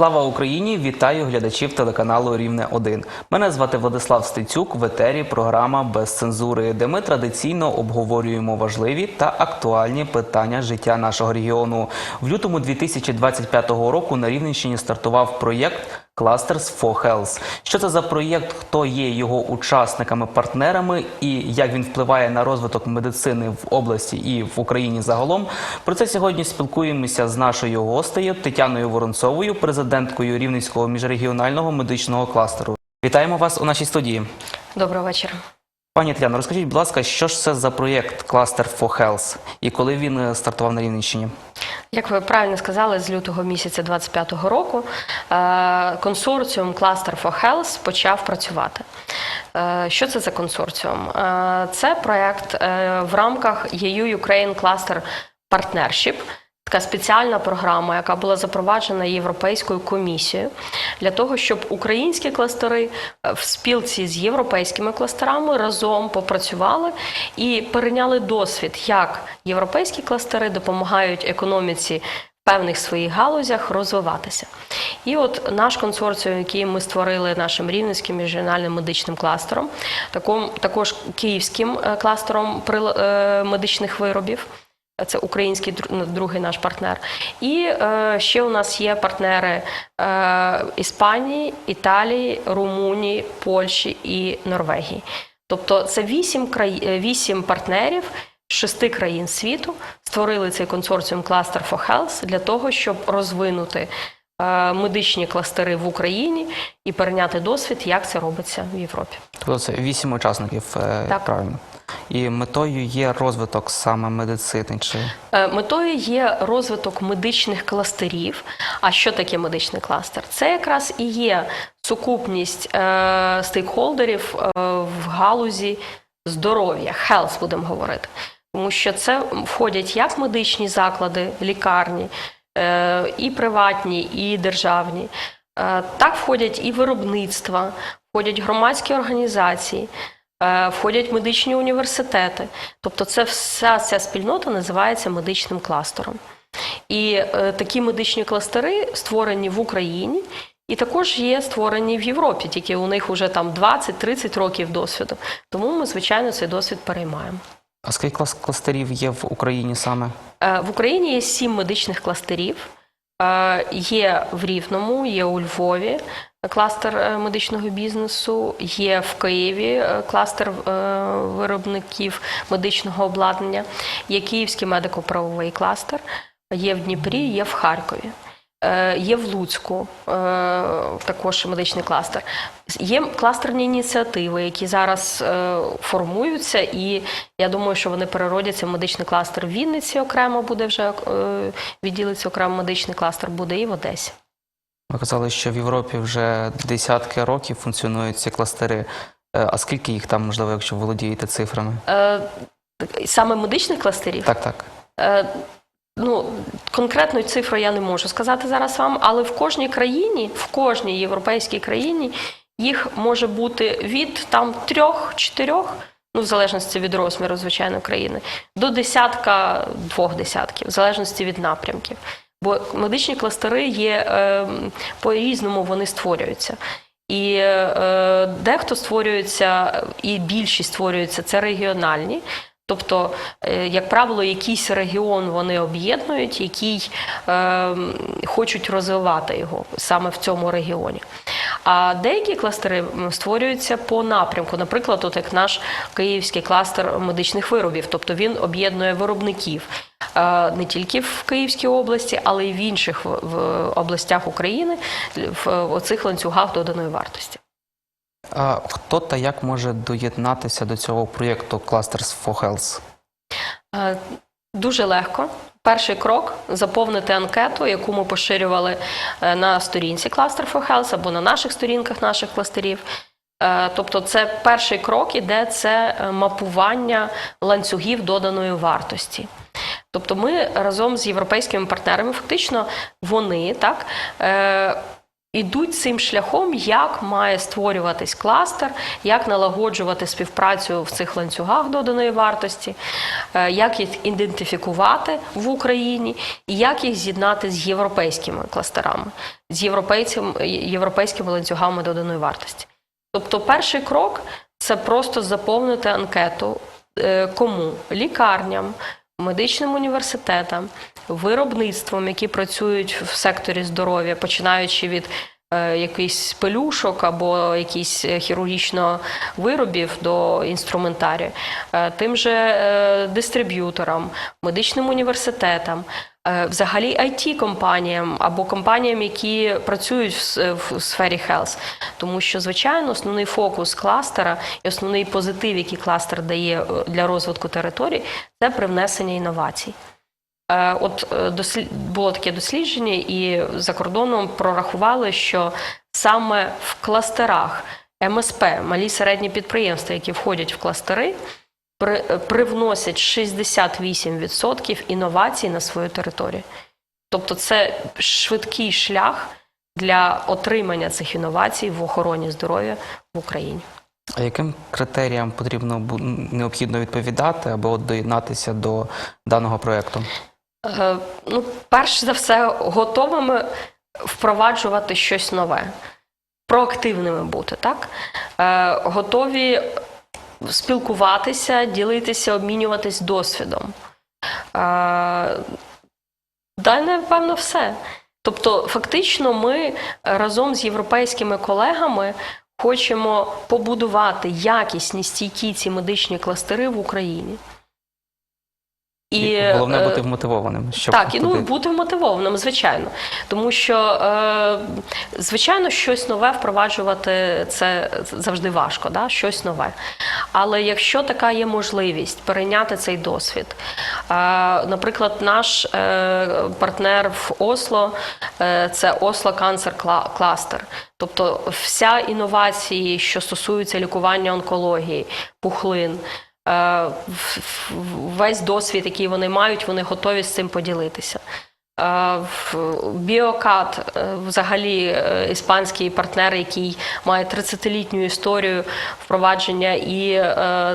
Слава Україні! Вітаю глядачів телеканалу Рівне 1 Мене звати Владислав Стецюк. В етері програма без цензури, де ми традиційно обговорюємо важливі та актуальні питання життя нашого регіону. В лютому 2025 року на Рівненщині стартував проєкт Clusters for Health. Що це за проєкт? Хто є його учасниками, партнерами і як він впливає на розвиток медицини в області і в Україні загалом? Про це сьогодні спілкуємося з нашою гостею Тетяною Воронцовою, президенткою Рівненського міжрегіонального медичного кластеру. Вітаємо вас у нашій студії. Доброго вечора. Пані Тетяно, розкажіть, будь ласка, що ж це за проєкт Cluster for Health і коли він е, стартував на Рівненщині? Як ви правильно сказали, з лютого місяця 25-го року е, консорціум Cluster for Health почав працювати. Е, Що це за консорціум? Е, Це проект в рамках EU Ukraine Cluster Partnership. Така спеціальна програма, яка була запроваджена Європейською комісією для того, щоб українські кластери е, в спілці з європейськими кластерами разом попрацювали і перейняли досвід, як європейські кластери допомагають економіці певних своїх галузях розвиватися. І от наш консорціум, який ми створили нашим рівненським регіональним медичним кластером, також київським е, кластером е, медичних виробів. Це український ну, другий наш партнер. І е, ще у нас є партнери е, Іспанії, Італії, Румунії, Польщі і Норвегії. Тобто це вісім, краї... е, вісім партнерів з шести країн світу створили цей консорціум Cluster for Health для того, щоб розвинути е, медичні кластери в Україні і перейняти досвід, як це робиться в Європі. Тобто це вісім учасників, е, Так. правильно. І метою є розвиток саме медицини. Чи Е, Метою є розвиток медичних кластерів. А що таке медичний кластер? Це якраз і є сукупність е, стейкхолдерів е, в галузі здоров'я, health будемо говорити. Тому що це входять як медичні заклади, лікарні, е, і приватні, і державні. Е, Так входять і виробництва, входять громадські організації, входять медичні університети. Тобто, це вся ця спільнота називається медичним кластером. І е, такі медичні кластери створені в Україні. І також є створені в Європі, тільки у них вже там 20-30 років досвіду. Тому ми, звичайно, цей досвід переймаємо. а скільки кластерів є в Україні саме? Е, В Україні є сім медичних кластерів. Е, Є в Рівному, є у Львові кластер е, медичного бізнесу, є в Києві е, кластер е, виробників медичного обладнання, є Київський медико-правовий кластер, є в Дніпрі, є в Харкові. Є в Луцьку також медичний кластер. Є кластерні ініціативи, які зараз формуються, і я думаю, що вони переродяться в медичний кластер в Вінниці окремо буде вже відділиться окремо медичний кластер буде і в Одесі. Ви казали, що в Європі вже десятки років функціонують ці кластери. Е, А скільки їх там, можливо, якщо володієте цифрами? Е, Саме медичних кластерів Так, так. Е, Ну, конкретну цифру я не можу сказати зараз вам, але в кожній країні, в кожній європейській країні їх може бути від там трьох-чотирьох, ну в залежності від розміру, звичайно, країни, до десятка двох десятків, в залежності від напрямків. Бо медичні кластери є е, по-різному вони створюються. І е, дехто створюється, і більшість створюються це регіональні. Тобто, е, як правило, якийсь регіон вони об'єднують, який е, хочуть розвивати його саме в цьому регіоні. А деякі кластери створюються по напрямку. Наприклад, от як наш київський кластер медичних виробів, тобто він об'єднує виробників е, не тільки в Київській області, але й в інших в- областях України в оцих ланцюгах доданої вартості. Хто та як може доєднатися до цього проєкту Clusters for Health? Е, Дуже легко. Перший крок заповнити анкету, яку ми поширювали е, на сторінці Cluster for Health або на наших сторінках наших кластерів. Е, Тобто, це перший крок іде це е, мапування ланцюгів доданої вартості. Тобто, ми разом з європейськими партнерами, фактично, вони так. Ідуть цим шляхом, як має створюватись кластер, як налагоджувати співпрацю в цих ланцюгах доданої вартості, е, як їх ідентифікувати в Україні і як їх з'єднати з європейськими кластерами, з європейськими ланцюгами доданої вартості. Тобто, перший крок це просто заповнити анкету е, кому лікарням, медичним університетам, виробництвом, які працюють в секторі здоров'я, починаючи від е, якихось пелюшок або якісь е, хірургічно виробів до інструментарію, е, тим же дистриб'юторам, медичним університетам. Е, Взагалі it компаніям або компаніям, які працюють в сфері health. Тому що, звичайно, основний фокус кластера і основний позитив, який кластер дає е, для розвитку територій, це привнесення інновацій. Е, От було таке дослідження, і за кордоном прорахували, що саме в кластерах МСП, малі середні підприємства, які входять в кластери, привносять 68% інновацій на свою територію. Тобто це швидкий шлях для отримання цих інновацій в охороні здоров'я в Україні. А яким критеріям потрібно необхідно відповідати, аби от доєднатися до даного проєкту? Е, Ну, перш за все, готовими впроваджувати щось нове, проактивними бути, так? Е, Готові спілкуватися, ділитися, обмінюватись досвідом. Далі, напевно, все. Тобто, фактично, ми разом з європейськими колегами хочемо побудувати якісні стійкі ці медичні кластери в Україні. І головне е, бути вмотивованим. Щоб так, і ну туди- бути мотивованим, звичайно. Тому що, е, звичайно, щось нове впроваджувати це завжди важко, да? щось нове. Але якщо така є можливість перейняти цей досвід, е, наприклад, наш е, партнер в Осло е, це Осло Cancer Cluster. Тобто вся інновації, що стосуються лікування онкології, пухлин. Е, Весь досвід, який вони мають, вони готові з цим поділитися. Е, Біокат, е, взагалі іспанський партнер, який має 30-літню історію впровадження і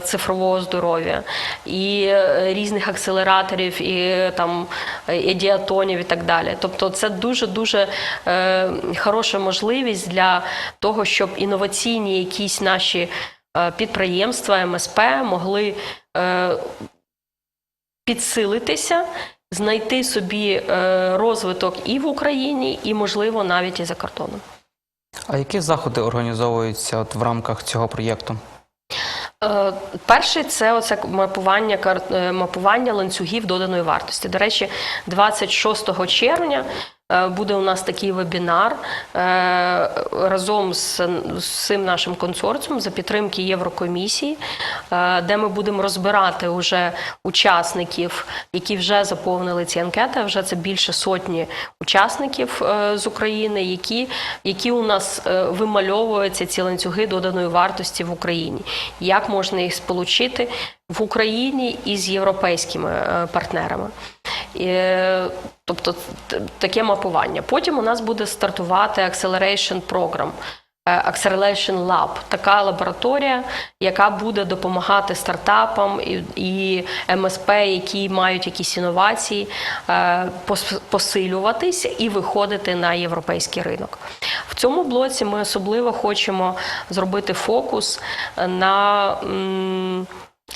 цифрового здоров'я, і різних акселераторів, і там і діатонів і так далі. Тобто, це дуже дуже хороша можливість для того, щоб інноваційні якісь наші підприємства, МСП могли е, підсилитися, знайти собі е, розвиток і в Україні, і, можливо, навіть і за кордоном. А які заходи організовуються от в рамках цього проєкту? Е, Перший це оце мапування е, мапування ланцюгів доданої вартості. До речі, 26 червня е, буде у нас такий вебінар е, разом з, цим нашим консорціумом за підтримки Єврокомісії, е, де ми будемо розбирати уже учасників, які вже заповнили ці анкети. Вже це більше сотні учасників е, з України, які, які у нас е, вимальовуються ці ланцюги доданої вартості в Україні. Як можна їх сполучити в Україні і з європейськими е, партнерами? Е, тобто таке мапування. Потім у нас буде стартувати Acceleration Program. е, Acceleration Lab – така лабораторія, яка буде допомагати стартапам і, МСП, які мають якісь інновації, е, посилюватися і виходити на європейський ринок. В цьому блоці ми особливо хочемо зробити фокус на м,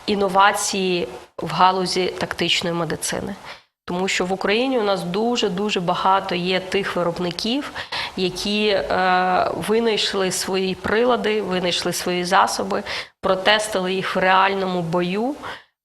інновації в галузі тактичної медицини. Тому що в Україні у нас дуже дуже багато є тих виробників, які е, винайшли свої прилади, винайшли свої засоби, протестили їх в реальному бою.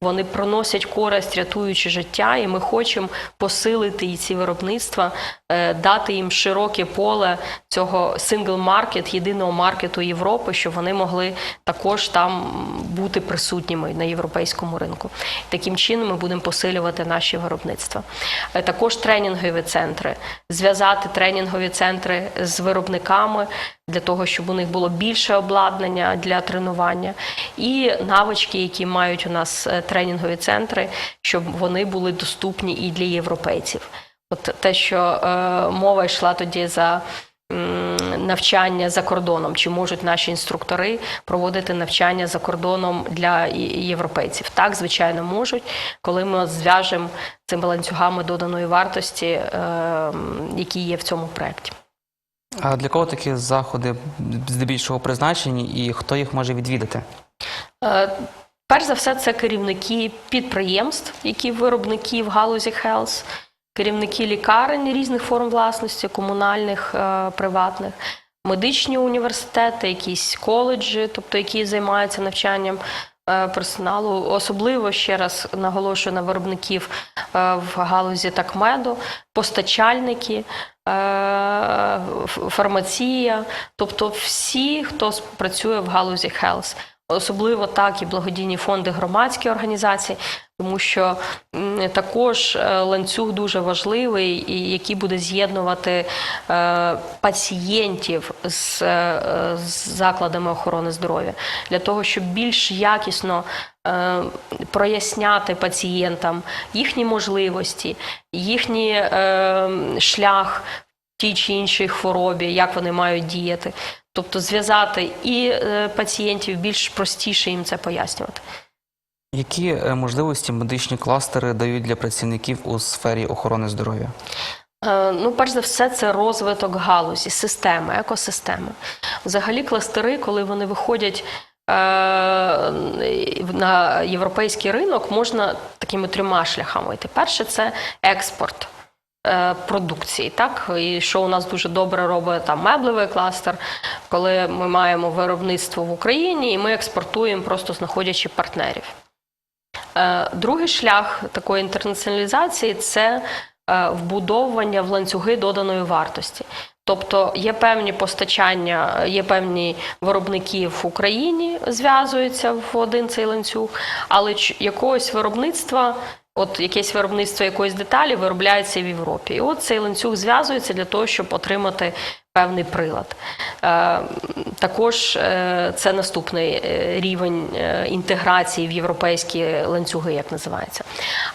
Вони проносять користь, рятуючи життя, і ми хочемо посилити і ці виробництва, е, дати їм широке поле цього market, єдиного маркету Європи, щоб вони могли також там бути присутніми на європейському ринку. Таким чином ми будемо посилювати наші виробництва. Е, Також тренінгові центри, зв'язати тренінгові центри з виробниками для того, щоб у них було більше обладнання для тренування, і навички, які мають у нас е, тренінгові центри, щоб вони були доступні і для європейців. От те, що е, мова йшла тоді за навчання за кордоном, чи можуть наші інструктори проводити навчання за кордоном для європейців. Так, звичайно, можуть, коли ми зв'яжемо цими ланцюгами доданої вартості, е, які є в цьому проєкті. А для кого такі заходи здебільшого призначені і хто їх може відвідати? Перш за все, це керівники підприємств, які виробники в галузі Health, керівники лікарень різних форм власності, комунальних, е, приватних, медичні університети, якісь коледжі, тобто які займаються навчанням е, персоналу. Особливо ще раз наголошую на виробників е, в галузі такмеду, постачальники. Фармація, тобто всі, хто працює в галузі health. Особливо так і благодійні фонди, громадські організації, тому що також е, ланцюг дуже важливий, і який буде з'єднувати е, пацієнтів з, е, закладами охорони здоров'я для того, щоб більш якісно проясняти пацієнтам їхні можливості, їхній шлях в тій чи іншій хворобі, як вони мають діяти. Тобто зв'язати і е, пацієнтів більш простіше їм це пояснювати. Які е, можливості медичні кластери дають для працівників у сфері охорони здоров'я? Е, Ну, перш за все, це розвиток галузі, системи, екосистеми. Взагалі, кластери, коли вони виходять на європейський ринок, можна такими трьома шляхами йти. Перше це експорт. Е, Продукції, так і що у нас дуже добре робить там меблевий кластер, коли ми маємо виробництво в Україні і ми експортуємо, просто знаходячи партнерів. Е, Другий шлях такої інтернаціоналізації це е, вбудовування в ланцюги доданої вартості. Тобто є певні постачання, є певні виробники в Україні зв'язуються в один цей ланцюг, але якогось виробництва, от якесь виробництво якоїсь деталі виробляється в Європі. І от цей ланцюг зв'язується для того, щоб отримати певний прилад. Е, Також е, це наступний е, рівень інтеграції в європейські ланцюги, як називається.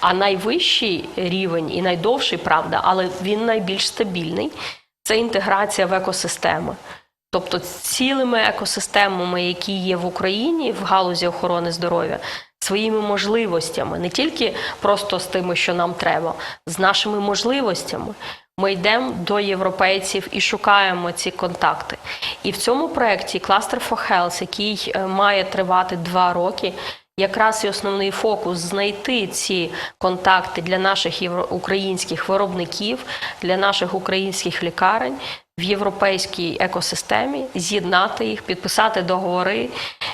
А найвищий рівень і найдовший, правда, але він найбільш стабільний це інтеграція в екосистеми. Тобто цілими екосистемами, які є в Україні в галузі охорони здоров'я, своїми можливостями, не тільки просто з тими, що нам треба, з нашими можливостями. Ми йдемо до європейців і шукаємо ці контакти. І в цьому проєкті Cluster for Health, який е, має тривати два роки, якраз і основний фокус знайти ці контакти для наших українських виробників, для наших українських лікарень в європейській екосистемі, з'єднати їх, підписати договори,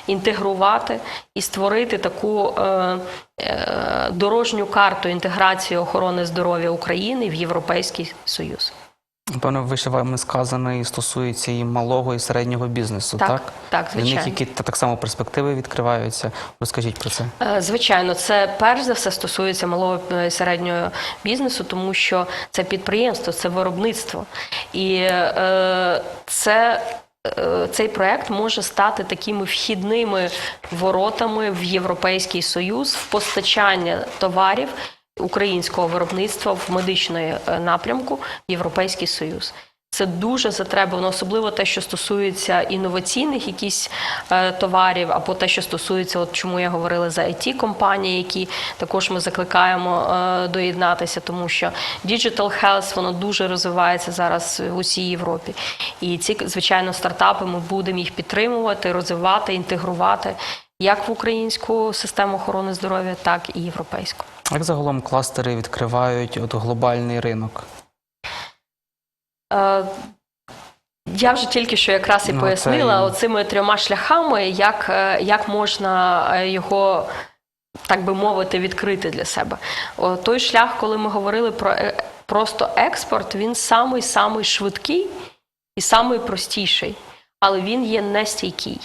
інтегрувати і створити таку е, е, дорожню карту інтеграції охорони здоров'я України в Європейський Союз. Напевно, вище вами сказане і стосується і малого, і середнього бізнесу, Так, так? так, Для них звичайно. які та так само перспективи відкриваються. Розкажіть про це. Е, Звичайно, це перш за все стосується малого і середнього бізнесу, тому що це підприємство, це виробництво. І е, це, цей проект може стати такими вхідними воротами в Європейський Союз в постачання товарів українського виробництва в медичної е, напрямку в Європейський Союз. Це дуже затребувано, особливо те, що стосується інноваційних якісь е, товарів, або те, що стосується, от чому я говорила за it компанії, які також ми закликаємо е, доєднатися, тому що Digital Health воно дуже розвивається зараз в усій Європі. І ці, звичайно, стартапи ми будемо їх підтримувати, розвивати, інтегрувати як в українську систему охорони здоров'я, так і європейську. Як загалом кластери відкривають от глобальний ринок? Е, Я вже тільки що якраз і Ну, пояснила це- оцими трьома шляхами, як, е, як можна е, його, так би мовити, відкрити для себе. О, той шлях, коли ми говорили про е, просто експорт, він самий самий швидкий і самий простіший, але він є нестійкий.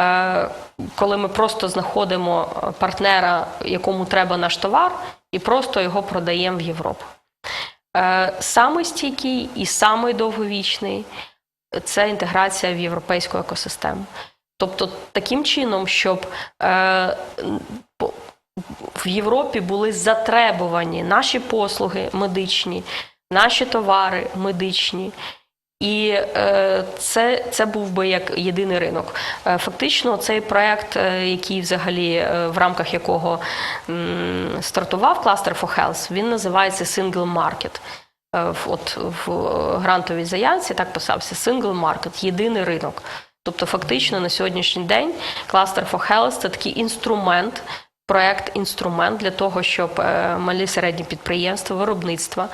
Е, Коли ми просто знаходимо партнера, якому треба наш товар, і просто його продаємо в Європу. Е, Самий стійкий і самий довговічний це інтеграція в європейську екосистему. Тобто, таким чином, щоб е, в Європі були затребувані наші послуги медичні, наші товари медичні, І е, це, це був би як єдиний ринок. Е, Фактично, цей проект, е, який взагалі в рамках якого стартував Cluster for Health, він називається Single Market. От в грантовій заявці так писався Single Market, єдиний ринок. Тобто, фактично на сьогоднішній день Cluster for Health – це такий інструмент, проект інструмент для того, щоб малі середні підприємства, виробництва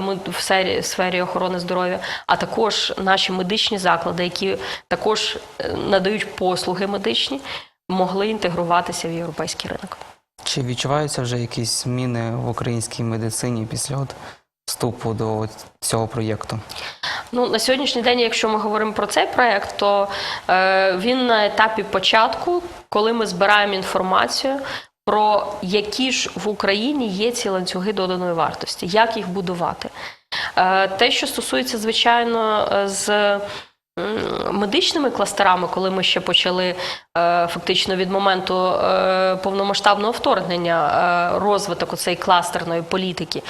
ми в сфері, в сфері охорони здоров'я, а також наші медичні заклади, які також е, надають послуги медичні, могли інтегруватися в європейський ринок. Чи відчуваються вже якісь зміни в українській медицині після от вступу до цього проєкту? Ну на сьогоднішній день, якщо ми говоримо про цей проект, то е, він на етапі початку, коли ми збираємо інформацію про які ж в Україні є ці ланцюги доданої вартості, як їх будувати. Е, те, що стосується, звичайно, е, з медичними кластерами, коли ми ще почали е, фактично від моменту повномасштабного вторгнення розвиток оцеї кластерної політики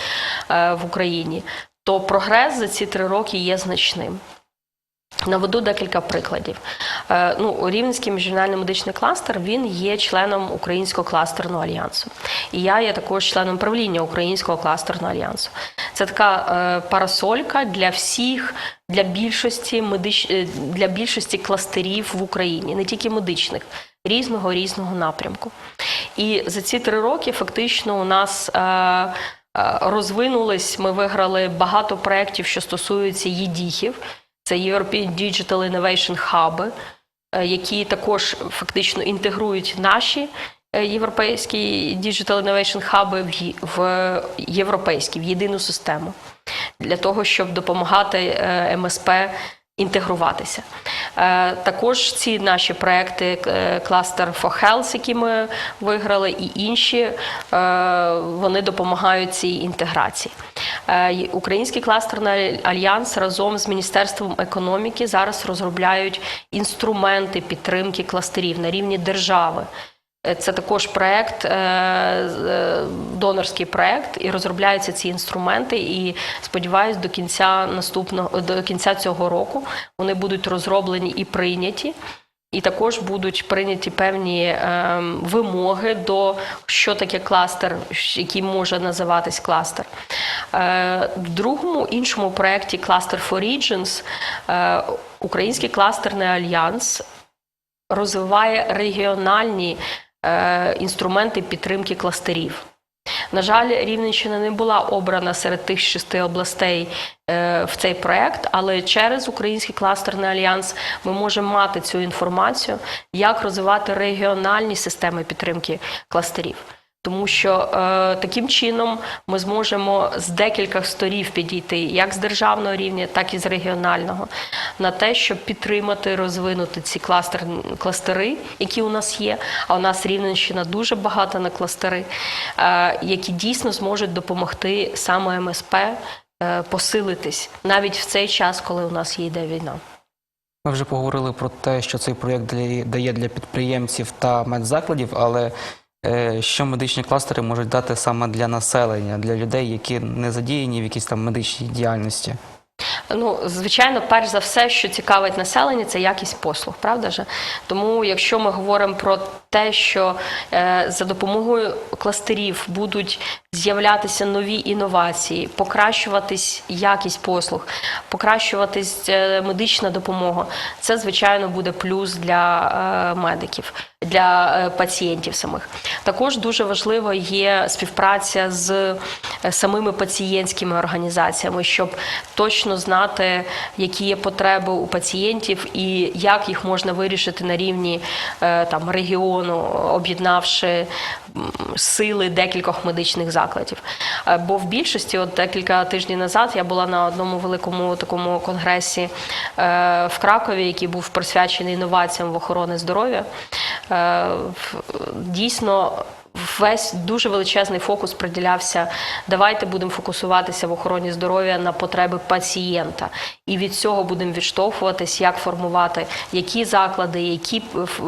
в Україні, то прогрес за ці три роки є значним. Наведу декілька прикладів. Е, Ну, Рівненський міжрегіональний медичний кластер він є членом Українського кластерного альянсу. І я є також членом правління Українського кластерного альянсу. Це така е, парасолька для всіх, для більшості медич... е, для більшості кластерів в Україні, не тільки медичних, різного різного напрямку. І за ці три роки фактично у нас. Розвинулись, ми виграли багато проєктів, що стосуються ЄДІХів. Це European Digital Innovation Hub, е, які також фактично інтегрують наші е, європейські Digital Innovation Hub в європейські, в єдину систему для того, щоб допомагати е, МСП інтегруватися. Також ці наші проекти Cluster for Health, які ми виграли, і інші, вони допомагають цій інтеграції. Е, Український кластерний альянс разом з Міністерством економіки зараз розробляють інструменти підтримки кластерів на рівні держави. Е, Це також проект, е, донорський проект, і розробляються ці інструменти. І сподіваюсь, до кінця наступного до кінця цього року вони будуть розроблені і прийняті. І також будуть прийняті певні ем, вимоги до що таке кластер, який може називатись кластер. Е, в другому іншому проєкті Cluster for Regions е, Український кластерний альянс розвиває регіональні е, інструменти підтримки кластерів. На жаль, Рівненщина не була обрана серед тих шести областей е, в цей проект, але через Український кластерний альянс ми можемо мати цю інформацію, як розвивати регіональні системи підтримки кластерів. Тому що е, таким чином ми зможемо з декількох сторів підійти як з державного рівня, так і з регіонального, на те, щоб підтримати, розвинути ці кластер, кластери, які у нас є. А у нас Рівненщина дуже багата на кластери, е, які дійсно зможуть допомогти саме МСП е, посилитись навіть в цей час, коли у нас є йде війна. Ми вже поговорили про те, що цей проєкт дає для підприємців та медзакладів, але що медичні кластери можуть дати саме для населення, для людей, які не задіяні в якійсь там медичній діяльності? Ну, звичайно, перш за все, що цікавить населення, це якість послуг, правда ж? Тому, якщо ми говоримо про те, що е, за допомогою кластерів будуть з'являтися нові інновації, покращуватись якість послуг, покращуватись е, медична допомога, це звичайно буде плюс для е, медиків, для е, пацієнтів самих. Також дуже важливо є співпраця з е, самими пацієнтськими організаціями, щоб точно знати, які є потреби у пацієнтів і як їх можна вирішити на рівні е, там регіону, об'єднавши сили декількох медичних закладів. Е, Бо в більшості, от декілька тижнів назад, я була на одному великому такому конгресі е, в Кракові, який був присвячений інноваціям в охорони здоров'я. Е, Дійсно. Весь дуже величезний фокус приділявся. Давайте будемо фокусуватися в охороні здоров'я на потреби пацієнта, і від цього будемо відштовхуватись, як формувати, які заклади, які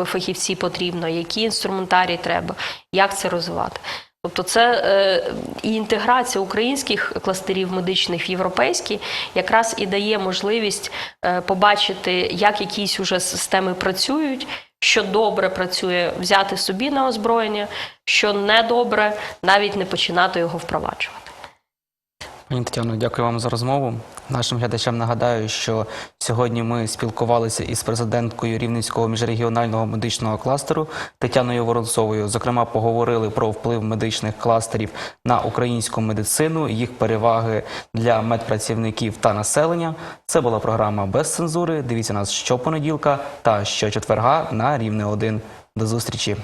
фахівці потрібно, які інструментарії треба, як це розвивати. Тобто це е, і інтеграція українських кластерів медичних в європейські якраз і дає можливість е, побачити, як якісь уже системи працюють, що добре працює, взяти собі на озброєння, що недобре, навіть не починати його впроваджувати. Пані Тетяно, дякую вам за розмову. Нашим глядачам нагадаю, що сьогодні ми спілкувалися із президенткою Рівненського міжрегіонального медичного кластеру Тетяною Воронцовою. Зокрема, поговорили про вплив медичних кластерів на українську медицину, їх переваги для медпрацівників та населення. Це була програма без цензури. Дивіться нас щопонеділка та щочетверга на рівне 1. До зустрічі.